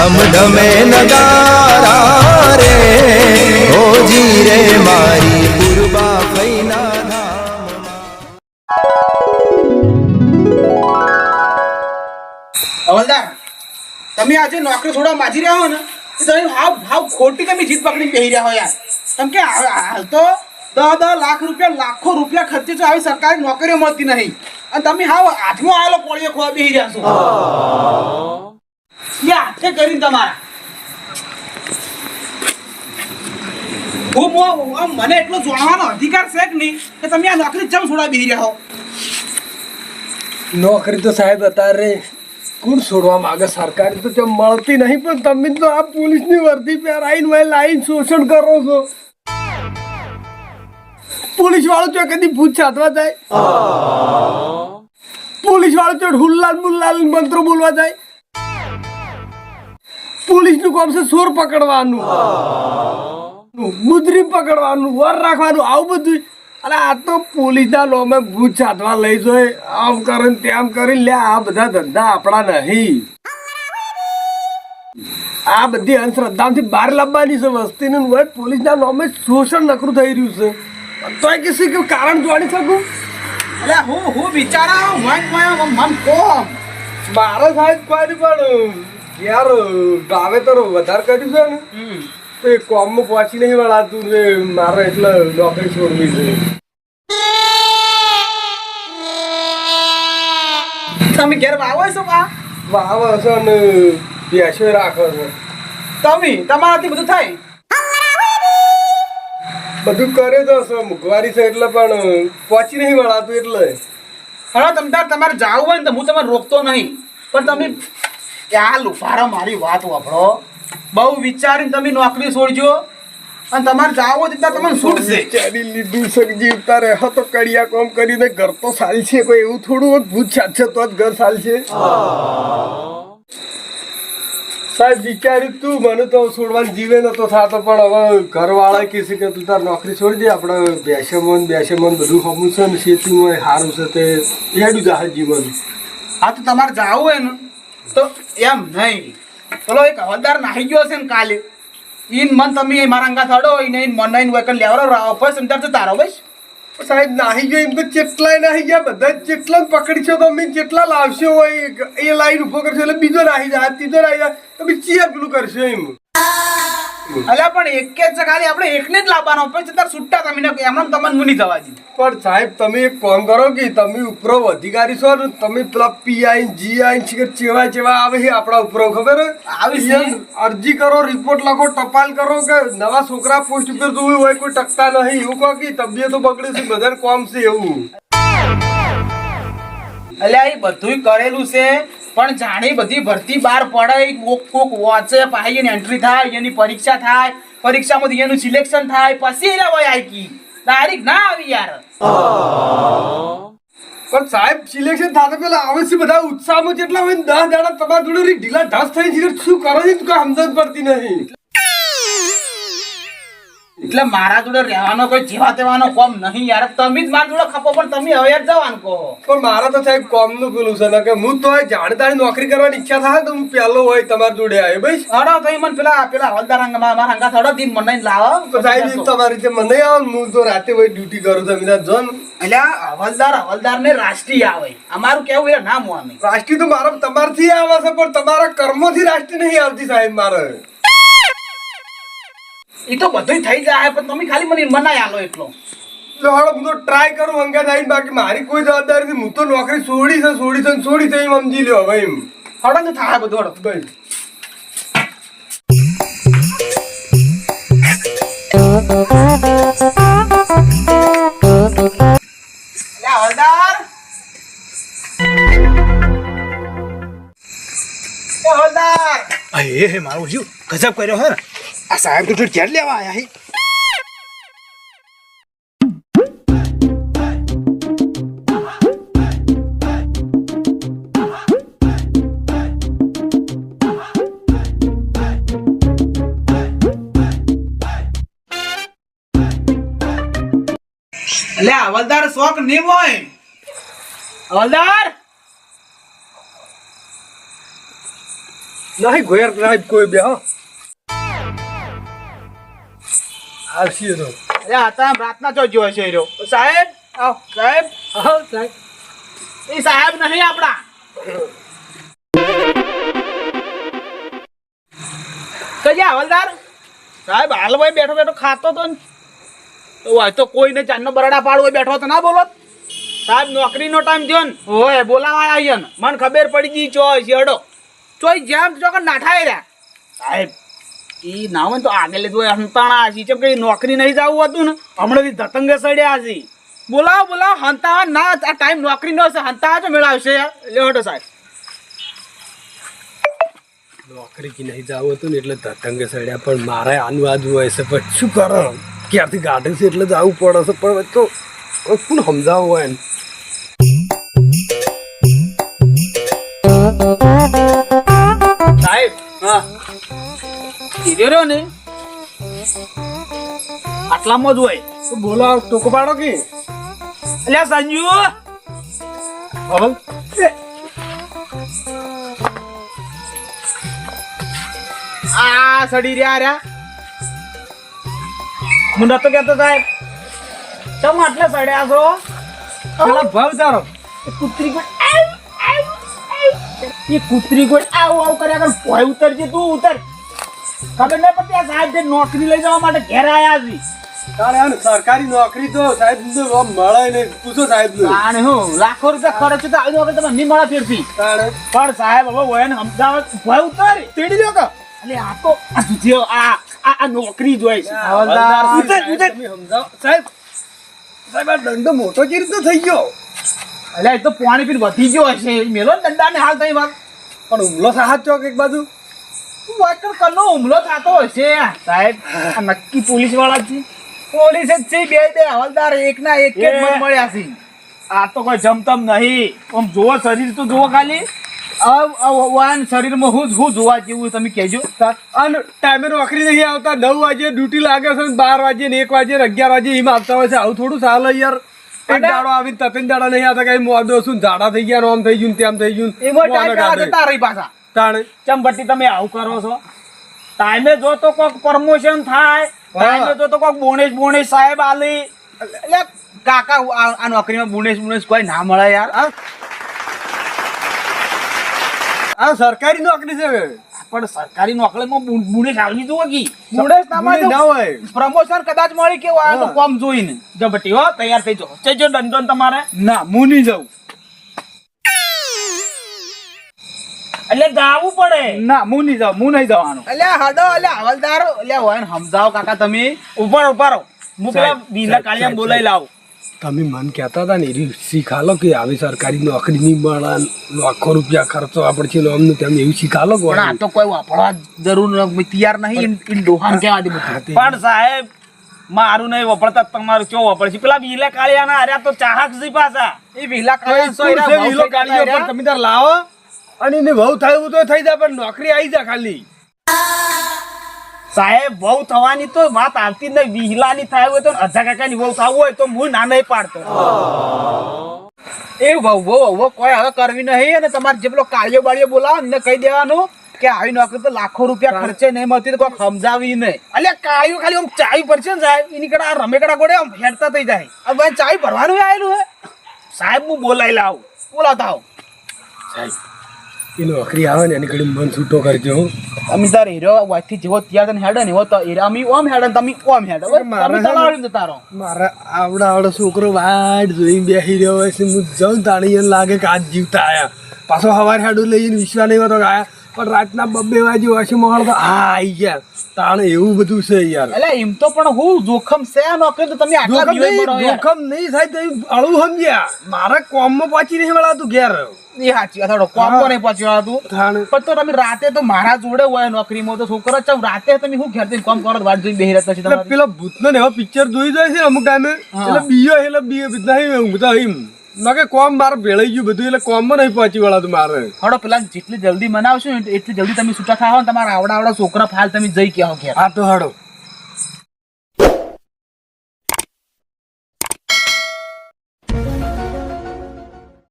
ધમ ધમે નગારા રે ઓજી રે મારી પૂર્વા ફૈના હવલદાર તમે આજે નોકરી છોડવા માજી રહ્યા હો ને તમે હાવ હાવ ખોટી તમે જીત પકડીને પહેરી રહ્યા હો યાર? કેમ કે હાલ તો દસ દસ લાખ રૂપિયા લાખો રૂપિયા ખર્ચે છે આવી સરકારી નોકરીઓ મળતી નહીં. અને તમે હાવ હાથમાં આવેલો પોળીઓ ખોવા બેસી રહ્યા છો. હાથે કરીને તમારા. હું મને એટલો જોડવાનો અધિકાર છે કે નહીં કે તમે આ નોકરી ચમ છોડા બેસી રહ્યા હો? નોકરી તો સાહેબ અત્યારે કોણ છોડવા માંગે? સરકાર તો ચમ મળતી નહીં પણ તમે તો આ પોલીસની વર્દી પહેરાઈને મેં લાઈન શોષણ કરો છો. પોલીસ વાળો તો કદી ભૂત સાધવા જાય. પોલીસ વાળો તો હુલ્લાલ મુલ્લાલ મંત્રો બોલવા જાય. પોલીસનું કામ છે ચોર પકડવાનું. મુદ્રી પકડવાનું વર રાખવાનું આવું બધું. અને આ તો પોલીસના લોમે ભૂત છાંટવા લઈ જોઈ આમ કરીને તેમ કરી લે આ બધા ધંધા આપણા નહીં. આ બધી અંધશ્રદ્ધાથી બહાર લાવવાની છે વસ્તીનું. હોય પોલીસના નામે શોષણ નકરું થઈ રહ્યું છે. તોય કે શું કે કારણ જોડી શકું એટલે હું હું બિચારા મન મન કોમ. મારા સાહેબ કોઈ પણ યાર વાવેતર વધારે કર્યું છે ને. તો એ કોમમાં પહોંચી નહીં વળાતું ને મારે એટલે નોકરી છોડવી છે. તમે ઘેર વાવો છો કા વાવ છો ને બેસો રાખો છો. તમે તમારાથી બધું થાય? બધું કરે તો હશે મુખવારી છે એટલે પણ પહોંચી નહીં વળાતું એટલે. હા તમ તાર તમારે જાવું હોય ને તો હું તમારે રોકતો નહીં. પણ તમે આ લુફારા મારી વાત વાપરો. બહુ વિચારીને તમે નોકરી છોડજો. અને તમારે જાવું હોય તો તમને છૂટશે ચારી લીધું છે જીવતા રહે તો કડિયા કોમ કરીને ઘર તો સાલ છે કોઈ એવું થોડું ભૂત છે તો જ ઘર સાલ છે. સાહેબ વિચાર્યું તું મને તો છોડવાનું જીવે નતો થતો પણ હવે ઘરવાળા કહે છે કે તું તાર નોકરી છોડી દે આપણે બેસે મન બેસે મન બધું હમું છે ને હોય સારું છે તે એડું જાહેર જીવન. હા તો તમારે જાવું હોય ને તો એમ નહીં. પેલો એક હવલદાર નાહી ગયો છે ને કાલે. ઈન મન તમે મારા અંગા થડો ઈને ઈન મન નાઈન વેકન લેવરો રાવ પછી સમજાવ તો તારો બસ. સાહેબ, નાહી ગયો એમ તો ચેટલાય નાહી ગયા, બધા જેટલા પકડી છો તમે, જેટલા લાવશો હોય, એ લાઈન ઊભો કરશો, એટલે બીજો નાહી જાય ત્રીજો નાહી જાય તમે ચિયા પેલું કરશો એમ? અલ્યા પણ એક જ છે ખાલી આપણે એકને જ લાવવાનો પણ છતાં છૂટા તમે ને એમને તમને મુની થવા દી પણ સાહેબ તમે એક કામ કરો કે તમે ઉપરો અધિકારી છો ને તમે પેલા પીઆઈ જીઆઈ છે ચેવા ચેવા આવે છે આપણા ઉપરો ખબર આવી છે. અરજી કરો રિપોર્ટ લખો ટપાલ કરો કે નવા છોકરા પોસ્ટ ઉપર જોવું હોય કોઈ ટકતા નહીં. એવું કહો કે તબિયતો બગડી છે બધાને કોમ છે એવું. અલ્યા એ બધુંય કરેલું છે. પણ જાણે બધી ભરતી બહાર પડે. કોક કોક વોચે પાછી એની એન્ટ્રી થાય, એની પરીક્ષા થાય. પરીક્ષામાંથી એનું સિલેક્શન થાય. પછી એના હોય આઈકી તારીખ ના આવી યાર. પણ સાહેબ સિલેક્શન થતા પેલા આવે છે બધા ઉત્સાહમાં જેટલા હોય દસ દાડા તમારા જોડે ઢીલા ઢાસ થઈ છે શું કરો છો? કોઈ સમજ પડતી નહીં એટલે મારા જોડે રહેવાનો કોઈ જેવા તેવાનો કોમ નહીં યાર. તમે જ મારા જોડે ખપો પણ તમે હવે જવાનું કહો. પણ મારા તો સાહેબ કોમનું પેલું છે ને કે હું તો જાણતાની નોકરી કરવાની ઈચ્છા થાય તો હું પેલો હોય તમારી જોડે આવ્યો ભાઈ હડો તો મને પેલા પેલા હલદાર અંગ મારા અંગા થડો દિન મને લાવો. તો સાહેબ તમારી રીતે મને આવો હું તો રાતે ભાઈ ડ્યુટી કરું તમે ત્યાં જો ને. એટલે હવલદાર હવલદાર ને રાષ્ટ્રીય આવે. અમારું કેવું એ નામ અમે રાષ્ટ્રીય તો મારા તમારથી આવે છે પણ તમારા કર્મોથી રાષ્ટ્રીય નહીં આવતી સાહેબ મારે. એ તો બધું થઈ જાય પણ તમે ખાલી મને મનાય આલો એટલો. હું તો ટ્રાય કરું અંગા જઈને બાકી મારી કોઈ જવાબદારી નથી હું તો નોકરી છોડી છે છોડી છે છોડી છે એમ સમજી લ્યો હવે એમ. હડો તો થાય બધું હડો ભાઈ એટલે હવલદાર એ હવલદાર અરે હે મારું જીવ ગજબ કર્યો હે? ને આ સાહેબ તો ઝેર લેવા આયા હે એટલે હવલદાર શોખ નહીં હોય હવલદાર નહીં ઘેર નહીં કોઈ બે હો આવશે તો. અરે આ રાતના ચો જોયો છે એ સાહેબ? આવ સાહેબ. હા સાહેબ. એ સાહેબ નહીં હવલદાર? સાહેબ ભાઈ બેઠો બેઠો ખાતો તો ને. તો હોય તો કોઈને ચાંદનો બરાડા પાડ બેઠો તો ના બોલો. સાહેબ નોકરીનો ટાઈમ થયો ને. હોય બોલાવા આવ્યા ને. મને ખબર પડી ગઈ ચોય શેડો ચોય જેમ જો કે નાઠાય રહ્યા સાહેબ ઈ ના હોય તો આગળ હોય હંતાણા હજી ચમ કે નોકરી નહીં જવું હતું ને? હમણાંથી ધતંગ સડ્યા હજી બોલાવો બોલાવો હંતા ના આ ટાઈમ નોકરી નો હશે હંતા જ મેળવશે? લેવડો સાહેબ. નોકરી કે નહીં જવું હતું ને એટલે ધતંગ સડ્યા પણ મારે આનું હોય છે પણ શું કરો? ક્યારથી ગાઢે છે એટલે જવું પડે છે પણ તો કોણ સમજાવવું હોય ને? સાહેબ હા. કીધો રહ્યો ને? આટલામાં જ હોય. તો બોલો ટોકો પાડો કે? અલ્યા સંજુ! અવલ આ સડી રહ્યા રહ્યા. હું નતો કેતો સાહેબ તમે આટલે સડ્યા છો? પેલા ભાવ તારો કૂતરી કોઈ. એ કૂતરી કોઈ આવું આવું કર્યા કર. પોય ઉતરજે તું ઉતર. ખબર નહીં પડતી આ સાહેબ જે નોકરી લઈ જવા માટે ઘેર આયા છે તારે સરકારી નોકરી તો સાહેબ ને મળે ને પૂછો સાહેબ ને. તાણે હું લાખો રૂપિયા ખર્ચ તો આવી વખત તમે નહીં મળે ફેરથી પણ સાહેબ હવે વયન સમજાવત ભય ઉતર. તેડી લ્યો કે? એટલે આ તો આ આ આ નોકરી જોઈ. સાહેબ સાહેબ આ દંડો મોટો કેવી રીતે થઈ ગયો? એટલે એ તો પાણી પીને વધી ગયો હશે. મેલો ને દંડાને હાલ થઈ વાત. પણ હુમલો સાહસ ચોક એક બાજુ? વાકર કનો હુમલો થતો હશે. સાહેબ આ નક્કી પોલીસવાળા છે. પોલીસ જ છે બે બે હવલદાર એક એક જ મળ્યા છે. આ તો કોઈ જમતમ નહીં. આમ જોવો શરીર તો જોવો ખાલી. અવ અવ વાન શરીરમાં હું હું જોવા જેવું તમે કહેજો. અને ટાઈમે નોકરી નહીં આવતા નવ વાગે ડ્યુટી લાગે છે બાર વાગે ને એક વાગે અગિયાર વાગે એમ આવતા હોય છે. આવું થોડું ચાલે યાર. એક દાડો આવીને તપેન દાડા નહીં આવતા કઈ મોડો શું ઝાડા થઈ ગયા આમ થઈ ગયું તેમ થઈ ગયું એમાં ટાઈમ જતા રહી પાછા. તાણે. ચંબટ્ટી તમે આવું કરો છો? ટાઈમે જો તો કોક પ્રમોશન થાય. ટાઈમે જો તો કોક બોનેસ બોનેસ સાહેબ આલી. એટલે કાકા આ નોકરીમાં બોનેસ બોનેસ કોઈ ના મળે યાર આ સરકારી નોકરી છે પણ સરકારી નોકરીમાં બુ- આવી જોઈએ કી? બોનેસ તમારે ના હોય. પ્રમોશન કદાચ મળી કે આ તો. કોમ જોઈને. જબટી હો તૈયાર થઈ જાઓ. જજો દંડોન તમારે. ના હું નહીં જાઉં. એટલે જાવું પડે. ના હું નહીં જાઉં હું નહીં જવાનું. એટલે હડો એટલે હવલદાર એટલે હોય ને સમજાવો કાકા તમે. ઉપર ઉપર હું પેલા બીજા કાળિયા બોલાવી લાવું. તમે મન કહેતા હતા ને એ શીખાલો કે આવી સરકારી નોકરી નહીં મળે લાખો રૂપિયા ખર્ચો પડશે છે અમને તમે એવું શીખાલો કે આ તો કોઈ વાપરવા જરૂર ન- તૈયાર નહીં ડોહાન કહેવા દે પણ સાહેબ મારું નહીં વપરતા તમારું ચો વપરશે પેલા બીલા કાળિયાના અરે તો ચાહક છે પાછા. એ બીલા કાળિયા તમે તાર લાવો. અને એને બહુ થયું તો થઈ જાય પણ નોકરી આવી જાય ખાલી. સાહેબ બહુ થવાની તો વાત આવતી નહીં નહીં. વિહલાની થાય હોય તો અધા કાકાની બહુ થવું હોય તો હું ના નહીં પાડતો. એ વહુ વહુ વહુ કોઈ હવે કરવી નહીં અને તમારે જે પેલો કાળિયો બાળિયો બોલાવો ને કહી દેવાનું કે આવી નોકરી તો લાખો રૂપિયા ખર્ચે નહીં મળતી તો કોઈ સમજાવી નહીં. એટલે કાળિયો ખાલી આમ ચાવી પડશે ને સાહેબ એની કડા રમેકડા ગોળે આમ હેડતા થઈ જાય. હવે ચાવી ભરવાનું આવેલું હે? સાહેબ હું બોલાઈ લાવું. બોલાવતા આવું. એ નોકરી આવે ને એની ઘડી મન છૂટો કરજો. હો. તમે તાર હીરો વાથી જેવો તૈયાર થઈને હેડે ને એવો તો હીરા અમે ઓમ હેડે ને તમે ઓમ હેડે. તમે તારો તલાવડી જતા રહો મારા આવડા આવડો છોકરો વાટ જોઈ બેસી રહ્યો હોય છે. હું જાઉં તાણી લાગે કે આજ જીવતા આયા. પાછો હવાર હેડું લઈને વિશ્વા નહીં હોતો આયા પણ રાતના બબ્બે વાગે વાસી મોહળ તો આ આઈ ગયા. તાણે એવું બધું છે યાર. એટલે એમ તો પણ હું જોખમ છે આ નોકરી તો તમે આટલા જોખમ નહીં થાય તો અળું સમજ્યા. મારા કોમમાં પાછી નહીં વળાતું ઘેર. એ સાચી વાત, થોડો કોમ તો નહીં પાછી વળાતું. પણ તો તમે રાતે તો મારા જોડે હોય નોકરીમાં તો છોકરો ચમ રાતે તમે શું ઘેર જઈને કામ કરો? વાત જોઈને બેહી રહેતા છે પેલો ભૂતનો એવા પિક્ચર જોઈ જાય છે અમુક ટાઈમે. એટલે બીયો એટલે બીયો નહીં બધા એમ. ના કે કોમ બાર ભેળાઈ ગયું બધું એટલે કોમમાં નહીં પહોંચી વળાતું મારે. હડો પેલા જેટલી જલ્દી મનાવશો ને એટલી જલ્દી તમે છૂટા થાવ ને તમારા આવડા આવડા છોકરા ફાલ તમે જઈ કહો ઘેર. આ તો હડો.